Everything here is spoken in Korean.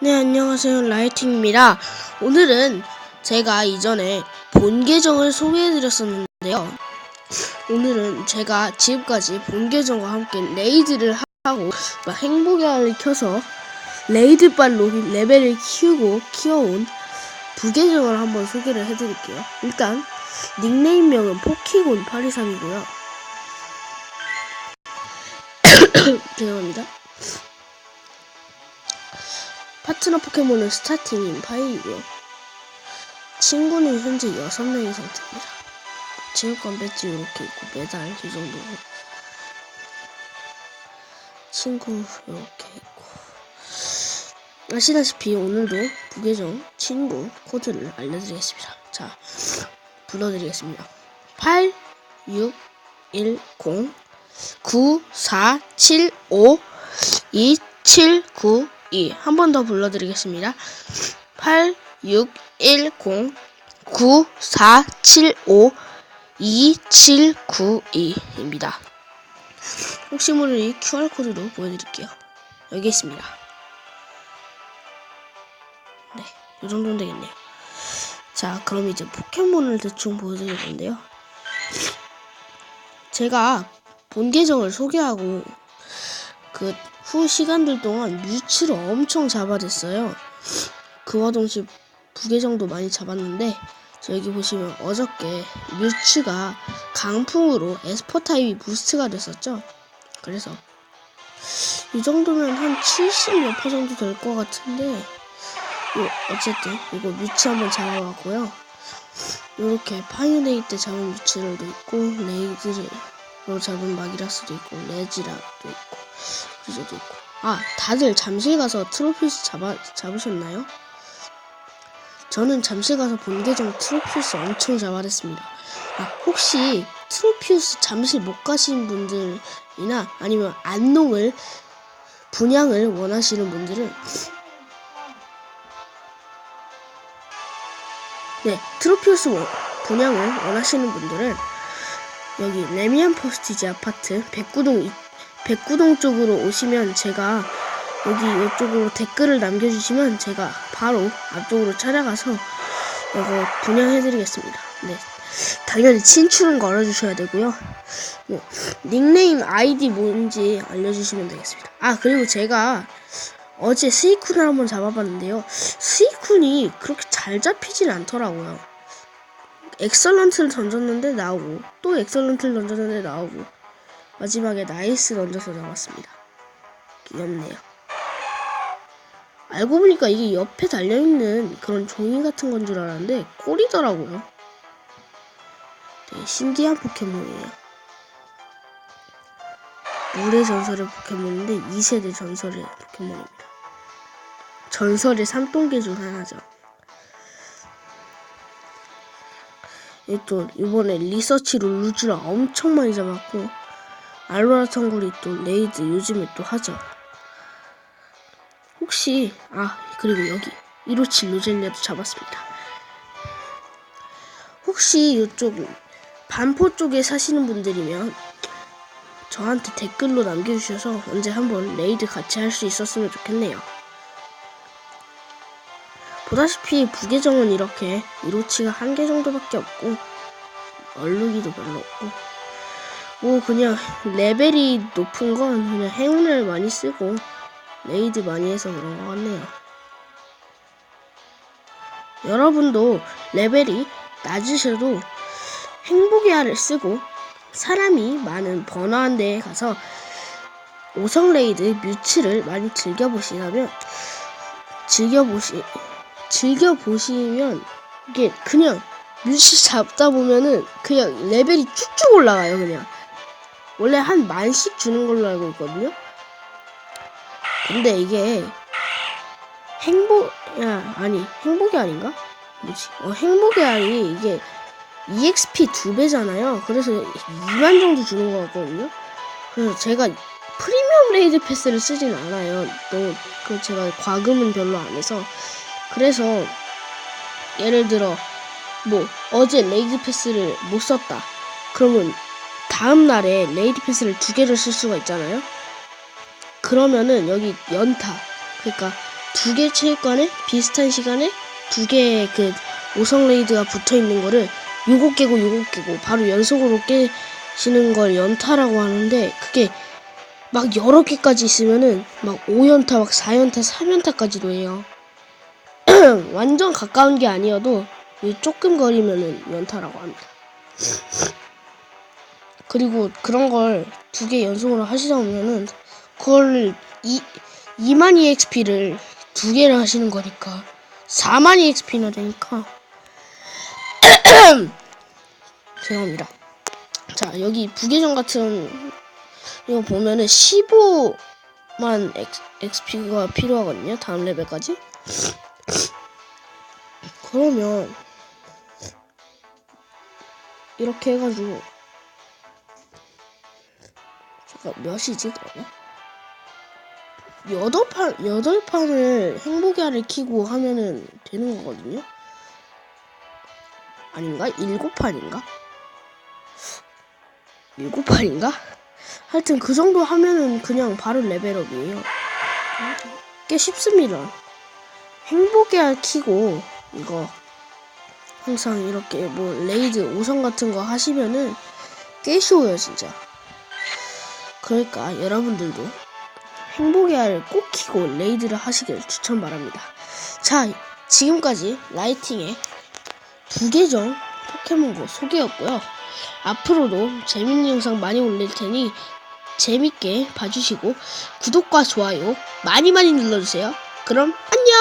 네, 안녕하세요. 라이팅입니다. 오늘은 제가 이전에 본 계정을 소개해드렸었는데요. 오늘은 제가 지금까지 본 계정과 함께 레이드를 하고 막 행복의 알을 켜서 레이드발로 레벨을 키우고 키워온 부계정을 한번 소개를 해드릴게요. 일단 닉네임명은 포키곤 823이고요. 죄송합니다. 파트너 포켓몬은 스타팅인 파이이고요. 친구는 현재 6명의 상태입니다. 체육관 배지 이렇게 있고 메달 이 정도고 친구 이렇게 있고 아시다시피 오늘도 부계정 친구 코드를 알려드리겠습니다. 자 불러드리겠습니다. 8 6 1 0 9 4 7 5 2 7 9 2 한 번 더 불러드리겠습니다. 8 6 1 0 9 4 7 5 2 7 9 2입니다. 혹시 모르니 QR코드로 보여드릴게요. 여기 있습니다. 네, 이 정도면 되겠네요. 자, 그럼 이제 포켓몬을 대충 보여드릴 건데요. 제가 본 계정을 소개하고 그 후 시간들 동안 뮤츠를 엄청 잡아댔어요. 그와 동시에 부계정도 많이 잡았는데 저 여기 보시면 어저께 뮤츠가 강풍으로 에스퍼 타입이 부스트가 됐었죠. 그래서 이 정도면 한 70몇 퍼센트 될 것 같은데 요, 어쨌든 이거 뮤츠 한번 잡아봤고요. 이렇게 파이어데이 때 잡은 뮤츠들도 있고 레이드로 잡은 마기라스도 있고 레지라도 있고 그저도 있고 아 다들 잠실 가서 트로피스 잡아 잡으셨나요? 저는 잠실 가서 본 계정 트로피우스 엄청 잡아냈습니다. 아, 혹시 트로피우스 잠실 못 가신 분들이나 아니면 안농을 분양을 원하시는 분들은 네 트로피우스 원- 분양을 원하시는 분들은 여기 레미안 퍼스티지 아파트 백구동 이- 백구동 쪽으로 오시면 제가 여기 이쪽으로 댓글을 남겨주시면 제가 바로 앞쪽으로 찾아가서 이거 분양해드리겠습니다. 네. 당연히 친추는 걸어주셔야 되고요. 뭐, 닉네임 아이디 뭔지 알려주시면 되겠습니다. 아, 그리고 제가 어제 스이쿤을 한번 잡아봤는데요. 스이쿤이 그렇게 잘 잡히진 않더라고요. 엑설런트를 던졌는데 나오고, 또 엑설런트를 던졌는데 나오고, 마지막에 나이스 던져서 잡았습니다. 귀엽네요. 알고 보니까 이게 옆에 달려있는 그런 종이 같은 건 줄 알았는데 꼬리더라고요. 되게 신기한 포켓몬이에요. 물의 전설의 포켓몬인데 2세대 전설의 포켓몬입니다. 전설의 산똥개 중 하나죠. 이또 이번에 리서치로 루즈라 엄청 많이 잡았고 알로라 텅구리 또 레이드 요즘에 또 하죠. 혹시 아 그리고 여기 157 로젤리아도 잡았습니다. 혹시 이쪽 반포 쪽에 사시는 분들이면 저한테 댓글로 남겨주셔서 언제 한번 레이드 같이 할 수 있었으면 좋겠네요. 보다시피 부계정은 이렇게 1호치가 한 개 정도밖에 없고 얼룩이도 별로 없고 뭐 그냥 레벨이 높은 건 그냥 행운을 많이 쓰고 레이드 많이 해서 그런 것 같네요. 여러분도 레벨이 낮으셔도 행복의 알을 쓰고 사람이 많은 번화한 데에 가서 오성 레이드 뮤츠를 많이 즐겨보시다면 즐겨보시 즐겨보시면 이게 그냥 뮤츠 잡다 보면은 그냥 레벨이 쭉쭉 올라가요 그냥 원래 한 만씩 주는 걸로 알고 있거든요 근데 이게 행복 야 아니 행복이 아닌가? 뭐지? 어 행복의 알이 이게 EXP 두 배잖아요. 그래서 2만 정도 주는 것 같거든요. 그래서 제가 프리미엄 레이드 패스를 쓰진 않아요. 너무 그 제가 과금은 별로 안 해서 그래서 예를 들어 뭐 어제 레이드 패스를 못 썼다. 그러면 다음 날에 레이드 패스를 두 개를 쓸 수가 있잖아요. 그러면은 여기 연타 그러니까 두 개 체육관에 비슷한 시간에 두 개의 그 오성 레이드가 붙어 있는 거를 요거 깨고 요거 깨고 바로 연속으로 깨시는 걸 연타라고 하는데 그게 막 여러 개까지 있으면은 막 5연타 막 4연타 3연타까지도 해요. 완전 가까운 게 아니어도 이 조금 거리면은 연타라고 합니다. 그리고 그런 걸 두 개 연속으로 하시다 보면은 그걸 이 2만 EXP를 두 개를 하시는 거니까 4만 EXP나 되니까 죄송합니다. 자 여기 부계정 같은 이거 보면은 15만 XP가 필요하거든요. 다음 레벨까지. 그러면 이렇게 해가지고 잠깐 몇이지 그러면? 여덟 판 여덟 판을 알을 키고 하면은 되는 거거든요. 아닌가? 일곱 판인가? 일곱 판인가? 하여튼 그 정도 하면은 그냥 바로 레벨업이에요. 꽤 쉽습니다. 행복의 알 키고 이거 항상 이렇게 뭐 레이드 5성 같은 거 하시면은 꽤 쉬워요 진짜. 그러니까 여러분들도 행복의 알을 꼭 키고 레이드를 하시길 추천 바랍니다. 자, 지금까지 라이팅의 부계정 포켓몬고 소개였고요. 앞으로도 재밌는 영상 많이 올릴 테니 재밌게 봐주시고 구독과 좋아요 많이 많이 눌러주세요. 그럼 안녕!